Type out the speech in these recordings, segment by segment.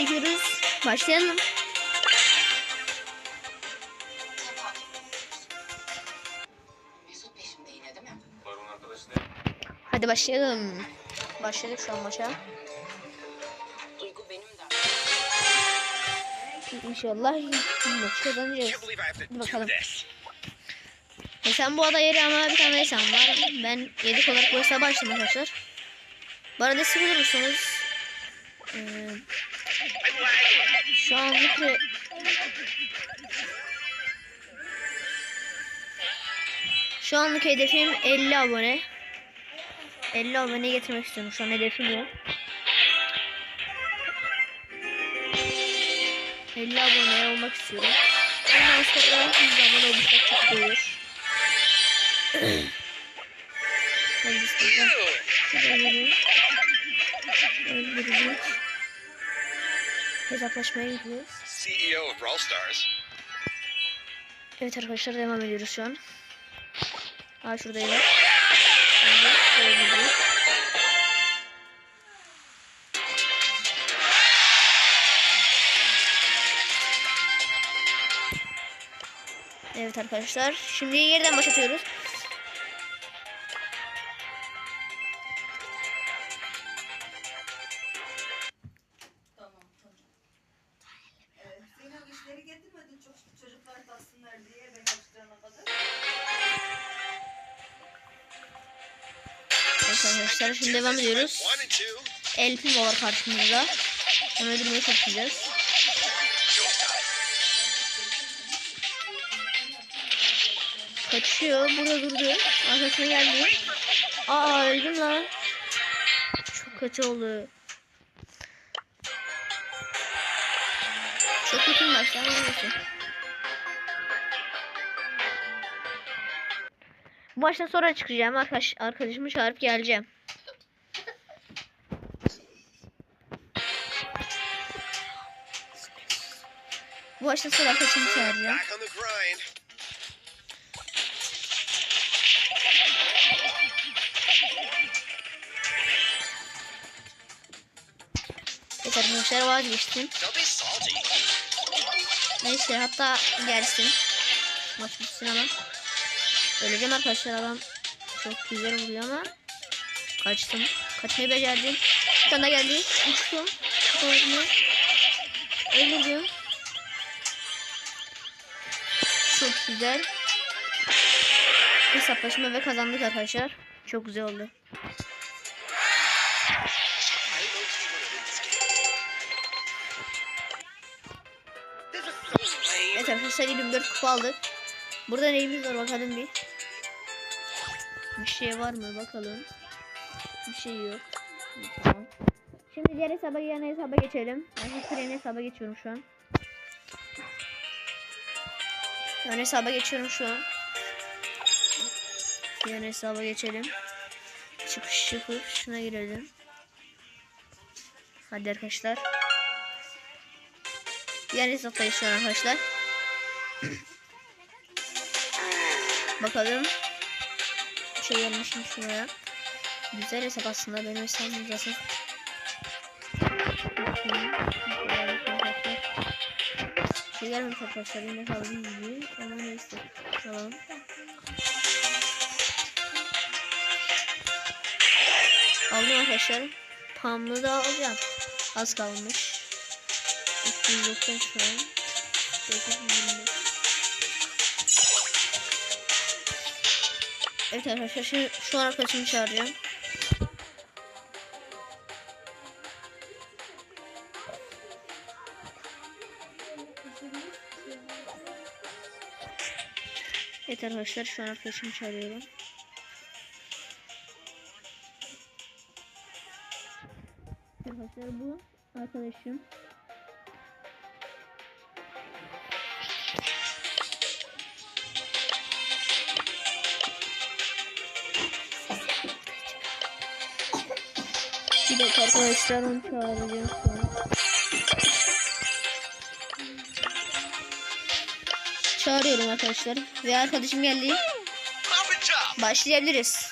çekiyoruz. Başlayalım. Hadi başlayalım. Başladık şu an maça. İnşallah maçı kazanacağız. Bakalım. E sen bu arada yeri ama bir tane hesabım var. Ben yedek olarak bu hesaba açtım arkadaşlar. Bu arada siz bulur musunuz? Ee. Şu an mikro... Şu anlık hedefim 50 abone. 50 abone getirmek istiyorum. Şu an hedefim bu. 50 abone olmak istiyorum. Ondan sonra 100 abone olursak çok iyi olur. Hadi bismillah. Öldürürüz. Hesaplaşmaya gidiyoruz. CEO of Brawl Stars. Evet arkadaşlar devam ediyoruz şu an. Aa şuradayım. Gidiyoruz. Evet arkadaşlar. Şimdi yeniden başlatıyoruz. Arkadaşlar şimdi devam ediyoruz. One and two. El Primo var karşımızda. Onu öldürmeye çalışacağız. Kaçıyor. Burada durdu. Arkasına geldi. Aa öldüm lan. Çok kötü oldu. Çok kötü maçlar olması. Maçtan sonra çıkacağım. Arkadaş, arkadaşımı çağırıp geleceğim. Bu maçtan sonra arkadaşımı çağıracağım. Evet arkadaşlar vazgeçtim. Neyse hatta gelsin. Maç bitsin ama. Öleceğim arkadaşlar adam çok güzel vuruyor ama. Kaçtım. Kaçmayı becerdim. Bir tane geldi. Uçtum. Öldüm. Öldürdüm. Çok güzel. Hesaplaşma ve kazandık arkadaşlar. Çok güzel oldu. Evet arkadaşlar 24 kupa aldık. Burada neyimiz var bakalım bir. Bir şey var mı bakalım. Bir şey yok. Tamam. Şimdi diğer hesaba yan hesaba geçelim. Ben Hikri'nin hesaba geçiyorum şu an. Yan hesaba geçiyorum şu an. Yan hesaba geçelim. Çıkış yapıp şuna girelim. Hadi arkadaşlar. Yan hesaptayız şu an arkadaşlar. Bakalım. Şey mi şuraya? Güzel hesap aslında benim hesabım. Bir şey gelmemiş arkadaşlar. Yine kaldım gibi. Ama neyse. Tamam. Aldım arkadaşlar. Pam'ı da alacağım. Az kalmış. 290 şu an. 925. Evet arkadaşlar şimdi şu an arkadaşımı çağıracağım. Evet arkadaşlar şu an arkadaşımı çağırıyorum. Arkadaşlar bu arkadaşım. Arkadaşlar onu çağıracağım. Çağırıyorum arkadaşlar. Ve arkadaşım geldi. Başlayabiliriz.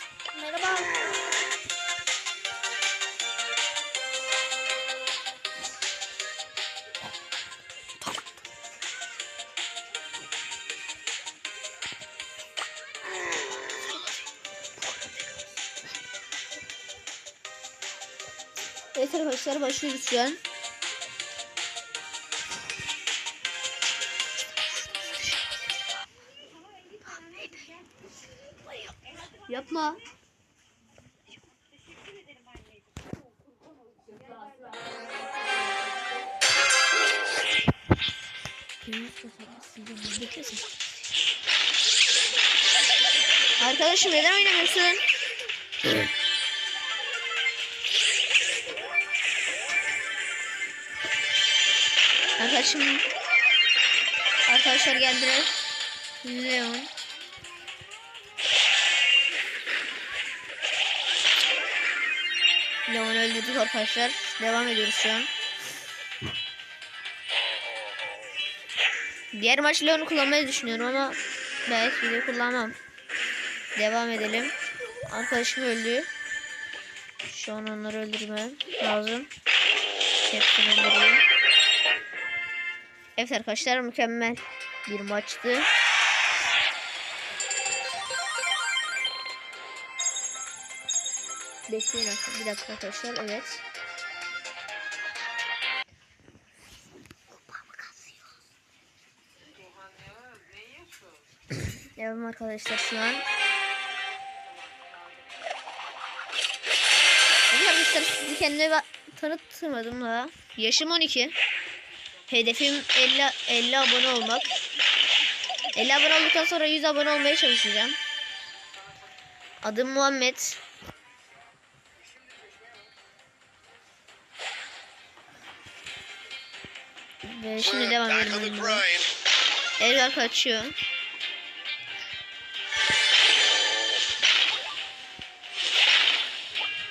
Evet arkadaşlar başlıyoruz şu an. Yapma. Arkadaşım neden oynamıyorsun? Arkadaşım Arkadaşlar geldiler. Leon. Leon öldürdük arkadaşlar. Devam ediyoruz şu an. Diğer maç Leon'u kullanmayı düşünüyorum ama belki de kullanmam. Devam edelim. Arkadaşım öldü. Şu an onları öldürmem lazım. Hepsini öldüreyim. Evet arkadaşlar mükemmel bir maçtı. Bekleyin. Bir dakika arkadaşlar. Evet. Devam arkadaşlar şu an. Arkadaşlar sizi tanıtmadım daha. Yaşım 12. Hedefim 50, 50 abone olmak. 50 abone olduktan sonra 100 abone olmaya çalışacağım. Adım Muhammed. Ve şimdi devam edelim. Edgar kaçıyor.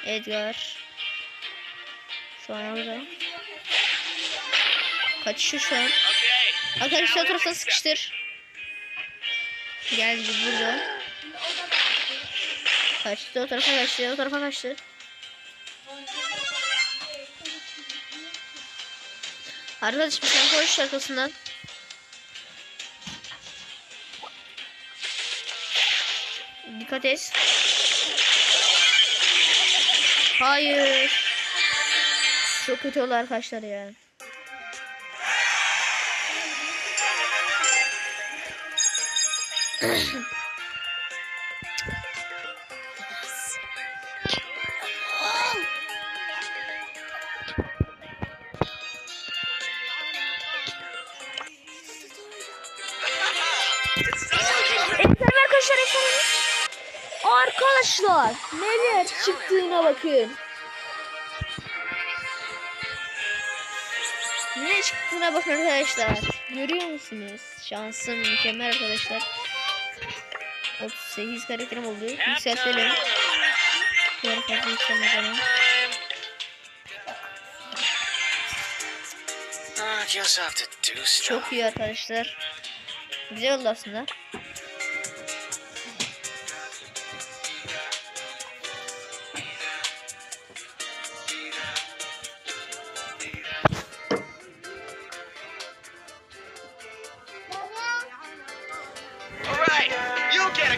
Edgar. Şu an orada. Kaçıyor şu an. Arkadaşlar o taraftan sıkıştır. Geldi burada. Kaçtı o tarafa kaçtı o tarafa kaçtı. Arkadaşım sen koş arkasından. Dikkat et. Hayır. Çok kötü oldu arkadaşlar ya. Evet arkadaşlar efendim. Arkadaşlar neler çıktığına bakın. Ne çıktığına bakın arkadaşlar. Görüyor musunuz? Şansım mükemmel arkadaşlar. 38 karakterim oldu. Yükseltelim. Diğer fazla yükselme zaman. Guess I have to do stuff. Çok iyi arkadaşlar. Güzel oldu aslında.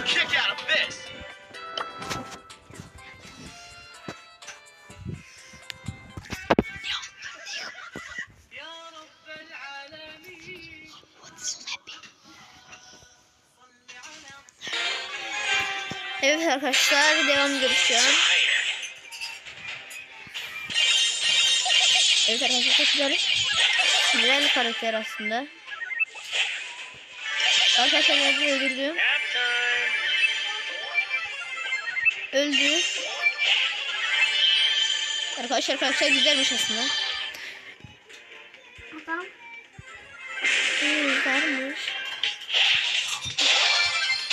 Kick out of this. Evet arkadaşlar devam ediyoruz şu an. Evet arkadaşlar çok güzel. Karakter aslında. Arkadaşlar ben öldürdüm. Öldü. Arkadaşlar karakter güzelmiş aslında. Adam. Güzelmiş.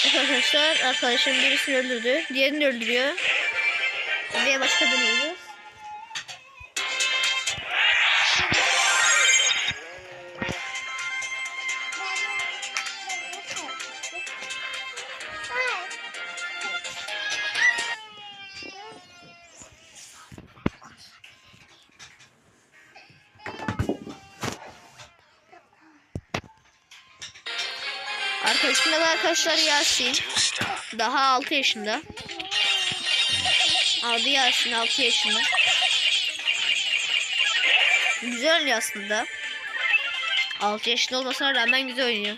Arkadaşlar arkadaşım birisini öldürdü. Diğerini öldürüyor. Ve başka dönüyoruz. Arkadaşlar Yasin. Daha 6 yaşında. Adı Yasin 6 yaşında. Güzel oynuyor aslında. 6 yaşında olmasına rağmen güzel oynuyor.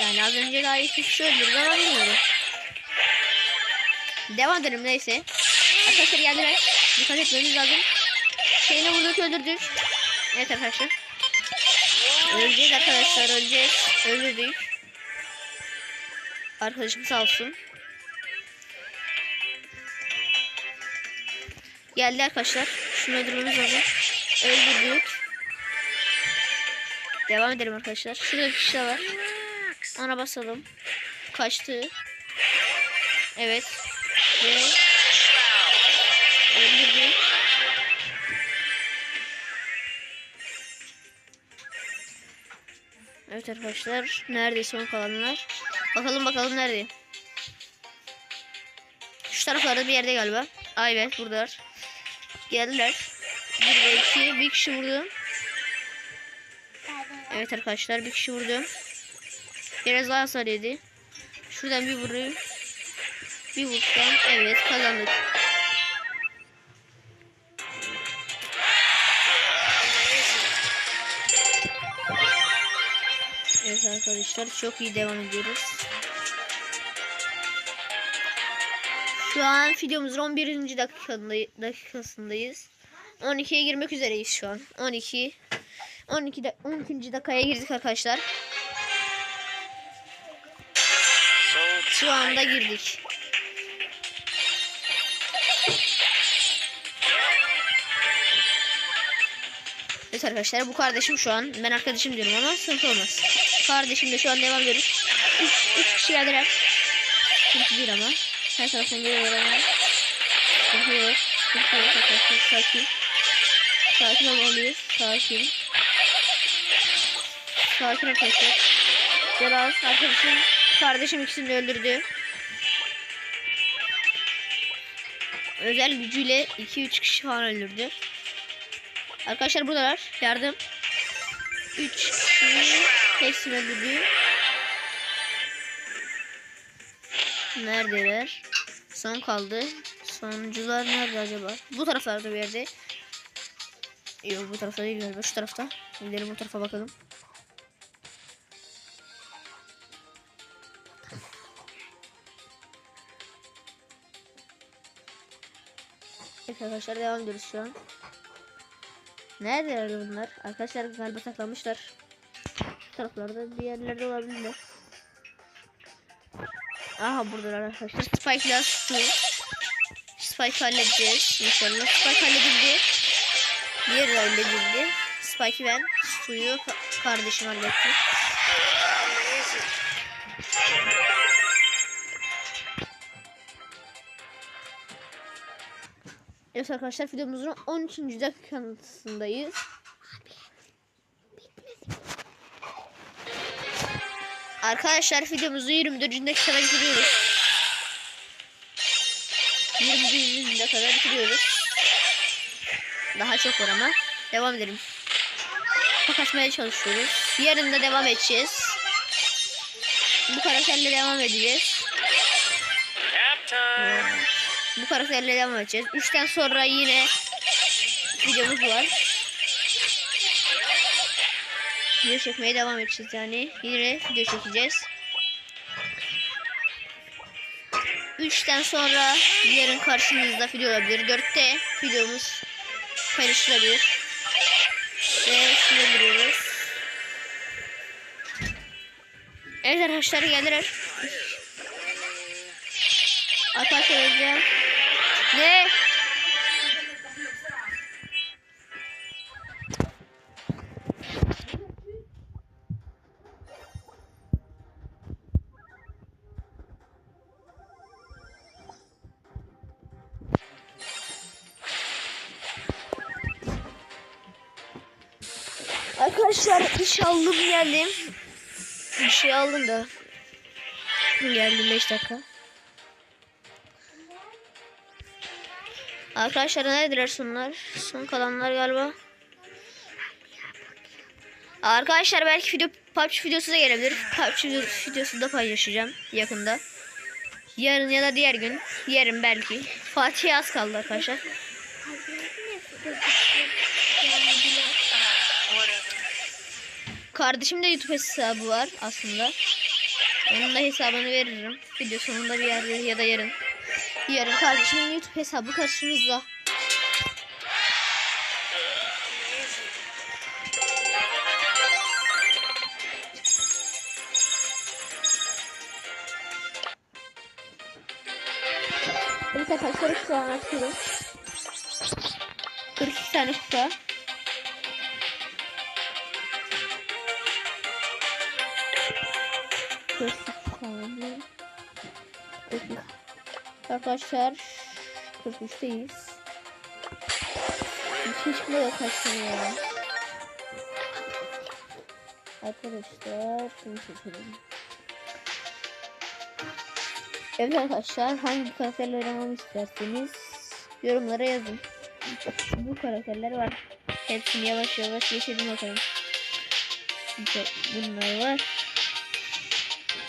Yani az önce daha iyi kişi öldürdü ama bilmiyorum. Devam edelim neyse. Arkadaşlar geldiler. Dikkat etmemiz lazım. Şeyini vurduk öldürdük. Evet arkadaşlar. Öleceğiz arkadaşlar öleceğiz. Öldürdük. Arkadaşım sağ olsun. Geldi arkadaşlar. Şunu öldürmemiz lazım. Öldürdük. Devam edelim arkadaşlar. Şurada bir kişi var. Ona basalım. Kaçtı. Evet. Ve Evet arkadaşlar. Nerede son kalanlar? Bakalım bakalım nerede? Şu taraflarda bir yerde galiba. Aa evet buradalar. Geldiler. Bir ve. Bir kişi vurdum. Evet arkadaşlar bir kişi vurdum. Biraz daha hasar yedi. Şuradan bir vurayım. Bir vursam. Evet kazandık. Arkadaşlar çok iyi devam ediyoruz. Şu an videomuzun 11. dakikasında- dakikasındayız. 12'ye girmek üzereyiz şu an. 12 12 de 12. dakikaya girdik arkadaşlar. Şu anda girdik. Evet arkadaşlar bu kardeşim şu an. Ben arkadaşım diyorum ama sıkıntı olmaz. Kardeşim de şu an devam ediyoruz. 3 kişi geldiler. Sıkıntı değil ama. Her taraftan geliyorlar ama. Sıkıntı yok arkadaşlar. Sakin. Sakin olmalıyız. Sakin. Sakin arkadaşlar. Biraz arkadaşım. Kardeşim ikisini de öldürdü. Özel gücüyle 2-3 kişi falan öldürdü. Arkadaşlar buradalar. Yardım. 3 kişi hepsini öldürdü. Neredeler? Son kaldı. Sonuncular nerede acaba? Bu taraflarda bir yerde. Yok bu tarafta değil galiba. Şu tarafta. Gidelim bu tarafa bakalım. Evet arkadaşlar devam ediyoruz şu an. Neredeler bunlar? Arkadaşlar galiba saklanmışlar. Taraflarda bir yerlerde olabilirler. Aha buradalar arkadaşlar. Spike ile su. Spike halledeceğiz inşallah. Spike halledildi. Diğeri de halledildi. Spike'i ben suyu ka- kardeşim halletti. Evet arkadaşlar videomuzun 13. dakikasındayız. Arkadaşlar videomuzu 24. dakikada bitiriyoruz. 21. dakikada bitiriyoruz. Daha çok var ama. Devam edelim. Kapatmaya çalışıyoruz. Yarın da devam edeceğiz. Bu karakterle devam edeceğiz. Bu karakterle devam edeceğiz. 3'ten sonra yine videomuz var. Video çekmeye devam edeceğiz yani. Yine video çekeceğiz. 3'ten sonra yarın karşınızda video olabilir. 4'te videomuz paylaşılabilir. Ve şunu duruyoruz. Evet arkadaşlar geldiler. Arkadaşlar öleceğim. Ne? Arkadaşlar şey aldım geldim. Bir şey aldım da. Geldim 5 dakika. Arkadaşlar neredeler sonlar? Son kalanlar galiba. Arkadaşlar belki video PUBG videosu da gelebilir. PUBG video- videosu da paylaşacağım yakında. Yarın ya da diğer gün. Yarın belki. Fatih'e az kaldı arkadaşlar. Kardeşim de YouTube hesabı var aslında. Onun da hesabını veririm. Video sonunda bir yerde ya da yarın. Yarın kardeşimin YouTube hesabı karşınızda. Arkadaşlar 43'teyiz. Hiç çıkmıyor kaçtım ya. Arkadaşlar şunu seçelim. Evet arkadaşlar hangi karakterleri oynamamı isterseniz yorumlara yazın. Bu karakterler var. Hepsini yavaş yavaş geçelim bakalım. Bunlar var.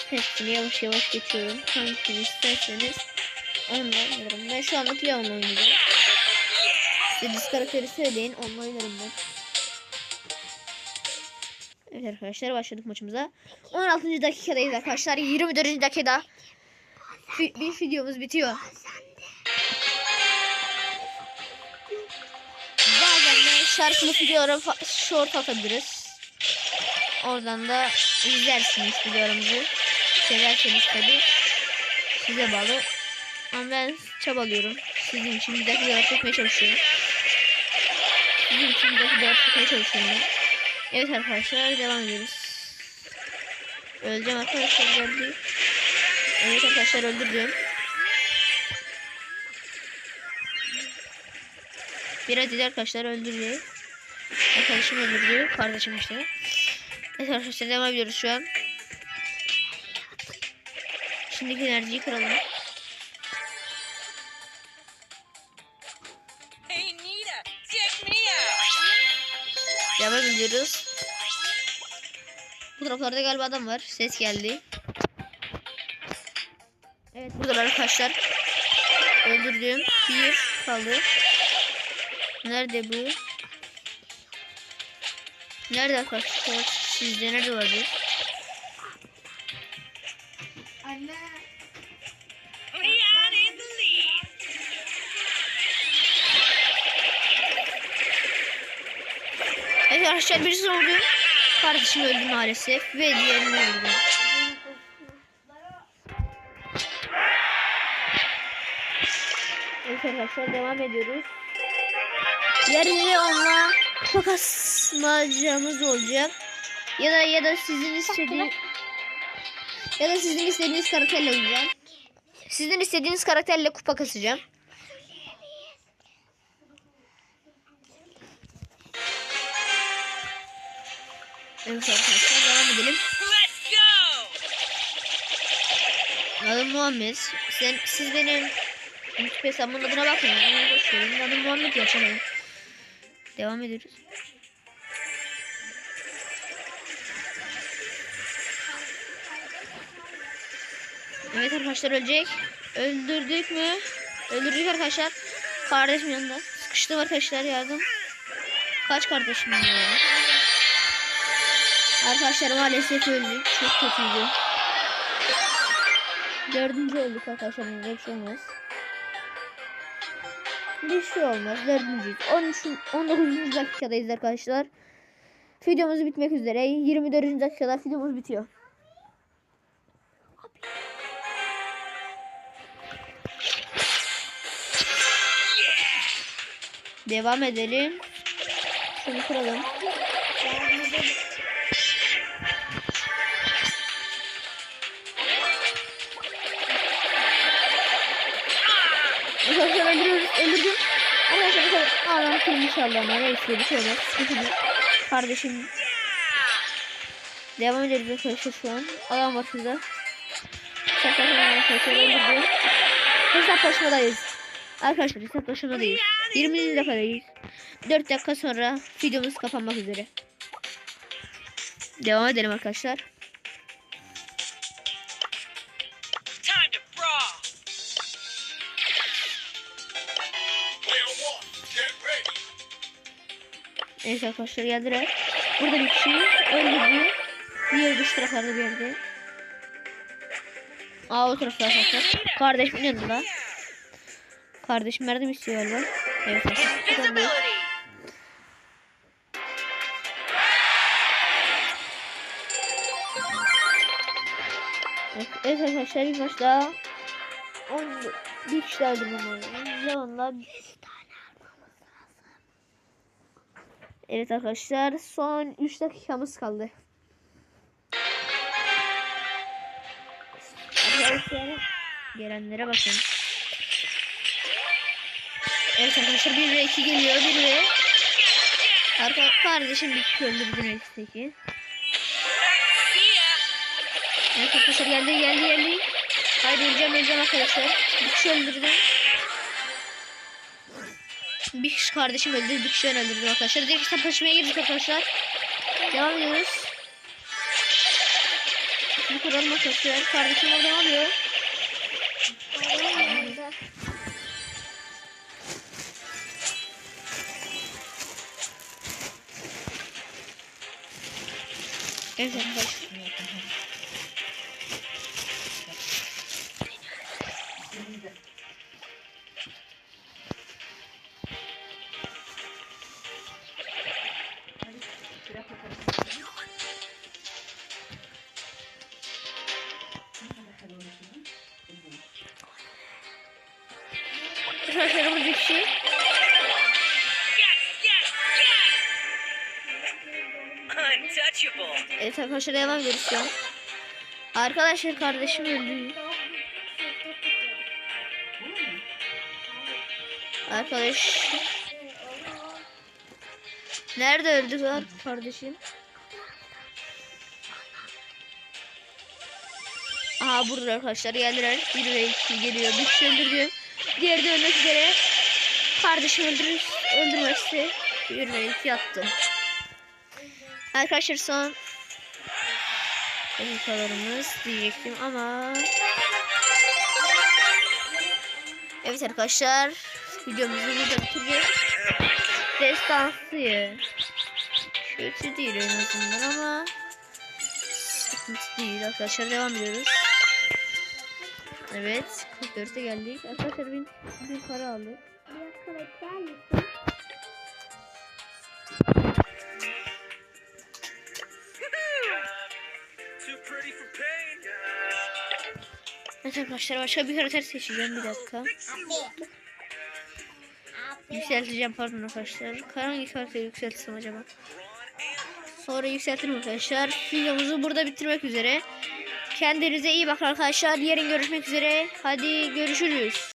Hepsini yavaş yavaş geçiyorum. Hangisini isterseniz oynarım. Ben şu anlık Leon oynayacağım. İstediğiniz karakteri söyleyin onunla oynarım ben. Evet arkadaşlar başladık maçımıza. 16. dakikadayız arkadaşlar. 24. dakikada fi- bir videomuz bitiyor. Bazen de videoları fa- short atabiliriz. Oradan da izlersiniz videolarımızı. Severseniz tabi. Size bağlı. Ama ben çabalıyorum. Sizin için bir dakika çekmeye çalışıyorum. Sizin için bir dakika çekmeye çalışıyorum. ben. Evet arkadaşlar devam ediyoruz. Öleceğim arkadaşlar geldi. Evet arkadaşlar öldürdüm. Bir adet arkadaşlar öldürdü. Arkadaşım öldürdü. Kardeşim işte. Evet arkadaşlar devam ediyoruz şu an. Şimdiki enerjiyi kıralım. Ediyoruz. Bu taraflarda galiba adam var. Ses geldi. Evet burada arkadaşlar. Öldürdüm. Bir kaldı. Nerede bu? Nerede arkadaşlar? Sizde nerede olabilir? Arkadaşlar birisi oldu. Kardeşim öldü maalesef. Ve diğerini öldü. Evet arkadaşlar devam ediyoruz. Yarın onunla takasmacamız olacak. Ya da ya da sizin istediğiniz ya da sizin istediğiniz karakterle oynayacağım. Sizin istediğiniz karakterle kupa kasacağım. Evet arkadaşlar devam edelim. Adım Muhammed. Sen, siz benim YouTube hesabımın adına bakmayın. Onu boş verin. Adım Muhammed yaşamayın. Devam ediyoruz. Evet arkadaşlar ölecek. Öldürdük mü? Öldürdük arkadaşlar. Kardeşim yanında. Sıkıştım arkadaşlar yardım. Kaç kardeşim ya? Arkadaşlar maalesef öldük. Çok kötüydü. Dördüncü olduk arkadaşlar. Bir şey olmaz. Bir şey olmaz. Dördüncüyüz. 13, 19. dakikadayız arkadaşlar. Videomuz bitmek üzere. 24. dakikada videomuz bitiyor. Devam edelim. Şunu kıralım. Ağlam kırmış Allah'ıma. Neyse bir şey. Kardeşim. Devam ederiz arkadaşlar şu an. Adam var şurada. Arkadaşlar öldürdüm. Hesaplaşmadayız. Arkadaşlar hesaplaşmadayız. 20. dakikadayız. 4 dakika sonra videomuz kapanmak üzere. Devam edelim arkadaşlar. Evet arkadaşlar geldiler. Burada bir kişi öldürdü. Diğeri dış taraflarda bir yerde. Aa o tarafta arkadaşlar. Kardeşimin yanında. Kardeşim yardım istiyor galiba. Evet arkadaşlar. Evet, arkadaşlar bir maç daha. 10 bir kişi daha öldürmem lazım bir tane almamız lazım. Evet arkadaşlar son 3 dakikamız kaldı. Arkadaşlar gelenlere bakın. Evet arkadaşlar 1 ve 2 geliyor 1 ve Arka kardeşim bir kişi öldürdü neyse ki. See ya. Evet arkadaşlar geldi geldi geldi. Haydi öleceğim öleceğim arkadaşlar. Bir kişi öldürdüm. Bir kişi kardeşim öldü. Bir kişi ben öldürdüm arkadaşlar. Direkt savaşmaya girdik arkadaşlar. Devam ediyoruz. Şimdi kuralım arkadaşlar. Kardeşim orada ne oluyor? Evet arkadaşlar. Bir. Untouchable. Evet arkadaşlar devam ediyoruz şu an. Arkadaşlar kardeşim öldü. Arkadaş. Nerede öldü kardeşim? Aha burada arkadaşlar geldiler. Bir ve iki geliyor. Bir kişi öldürdü. Diğeri de ölmek üzere. Kardeşim öldürür, ve iki attı. Arkadaşlar son dakikalarımız diyecektim ama Evet arkadaşlar videomuzu burada bitireceğiz. Destansı kötü değil en azından ama sıkıntı değil arkadaşlar devam ediyoruz. Evet 44'e geldik. Arkadaşlar bin, bin para aldık. Bir bekler misin? Evet arkadaşlar başka bir karakter seçeceğim bir dakika. Yükselteceğim pardon arkadaşlar. Hangi karakteri yükseltsem acaba? Sonra yükseltirim arkadaşlar. Videomuzu burada bitirmek üzere. Kendinize iyi bakın arkadaşlar. Yarın görüşmek üzere. Hadi görüşürüz.